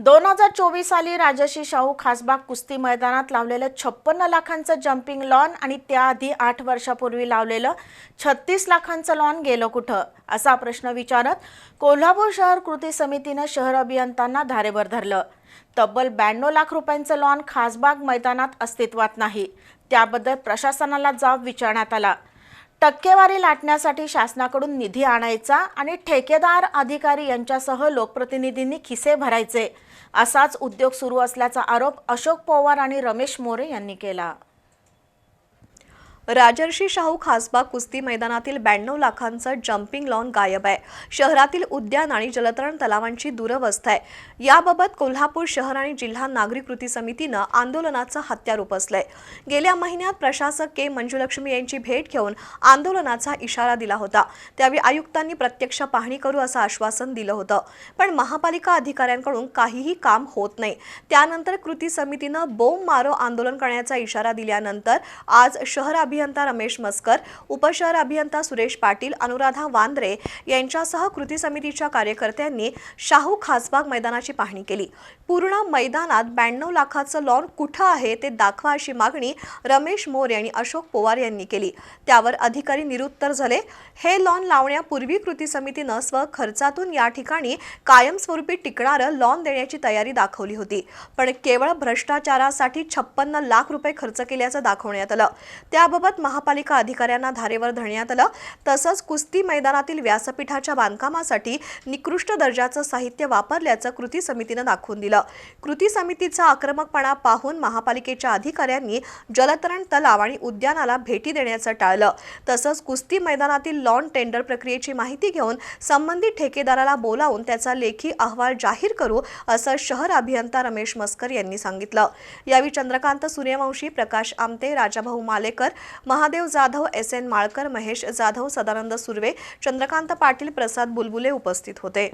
दोन हजार चोवीस साली राजर्षी शाहू खासबाग कुस्ती मैदानात लावलेलं छप्पन्न लाखांचं जम्पिंग लॉन आणि त्याआधी आठ वर्षापूर्वी लावलेलं छत्तीस लाखांचं लॉन गेलं कुठं? असा प्रश्न विचारत कोल्हापूर शहर कृती समितीनं शहर अभियंत्यांना धारेवर धरलं. तब्बल ब्याण्णव लाख रुपयांचं लॉन खासबाग मैदानात अस्तित्वात नाही. त्याबद्दल प्रशासनाला जाब विचारण्यात आला. टक्केवारी लाटण्यासाठी शासनाकडून निधी आणायचा आणि ठेकेदार अधिकारी यांच्यासह लोकप्रतिनिधींनी खिसे भरायचे असाच उद्योग सुरू असल्याचा आरोप अशोक पवार आणि रमेश मोरे यांनी केला. राजर्षी शाहू खासबाग कुस्ती मैदानातील ब्याण्णव लाखांचं जम्पिंग लॉन गायब आहे. शहरातील उद्यान आणि जलतरण तलावांची दुरवस्था आहे. याबाबत कोल्हापूर शहर आणि जिल्हा नागरी कृती समितीनं आंदोलनाचं हत्यार उपसलंय गेल्या महिन्यात प्रशासक के. मंजुलक्ष्मी यांची भेट घेऊन आंदोलनाचा इशारा दिला होता. त्यावेळी आयुक्तांनी प्रत्यक्ष पाहणी करू असं आश्वासन दिलं होतं. पण महापालिका अधिकाऱ्यांकडून काहीही काम होत नाही. त्यानंतर कृती समितीनं बोंब मारो आंदोलन करण्याचा इशारा दिल्यानंतर आज शहर अभियंता रमेश मस्कर उपशहर अभियंता सुरेश पाटील अनुराधा वांद्रे यांच्यासह कृती समितीच्या कार्यकर्त्यांनी शाहू खासबाग मैदानाची पाहणी केली. पूर्ण मैदानात ब्याण्णव लाखाचं लॉन कुठं आहे ते दाखवा अशी मागणी रमेश मोर आणि अशोक पवार यांनी केली. त्यावर अधिकारी निरुत्तर झाले. हे लॉन लावण्यापूर्वी कृती समितीनं स्व खर्चातून या ठिकाणी कायमस्वरूपी टिकणारं लॉन देण्याची तयारी दाखवली होती. पण केवळ भ्रष्टाचारासाठी छप्पन्न लाख रुपये खर्च केल्याचं दाखवण्यात आलं. त्याबाबत महापालिका अधिकाऱ्यांना धारेवर धरण्यात आलं. तसंच कुस्ती मैदानातील व्यासपीठाच्या बांधकामासाठी निकृष्ट दर्जाचं साहित्य वापरल्याचं कृती समितीनं दाखवून दिलं. कृती समितीचा आक्रमकपणा पाहून महापालिकेच्या अधिकाऱ्यांनी जलतरण तलाव आणि उद्यानाला भेटी देण्याचं टाळलं. तसंच कुस्ती मैदानातील लॉन टेंडर प्रक्रियेची माहिती घेऊन संबंधित ठेकेदाराला बोलावून त्याचा लेखी अहवाल जाहीर करू असं शहर अभियंता रमेश मस्कर यांनी सांगितलं. यावेळी चंद्रकांत सूर्यवंशी प्रकाश आमते राजाभाऊ मालेकर महादेव जाधव एस एन माळकर महेश जाधव सदानंद सुर्वे चंद्रकांत पाटील प्रसाद बुलबुले उपस्थित होते.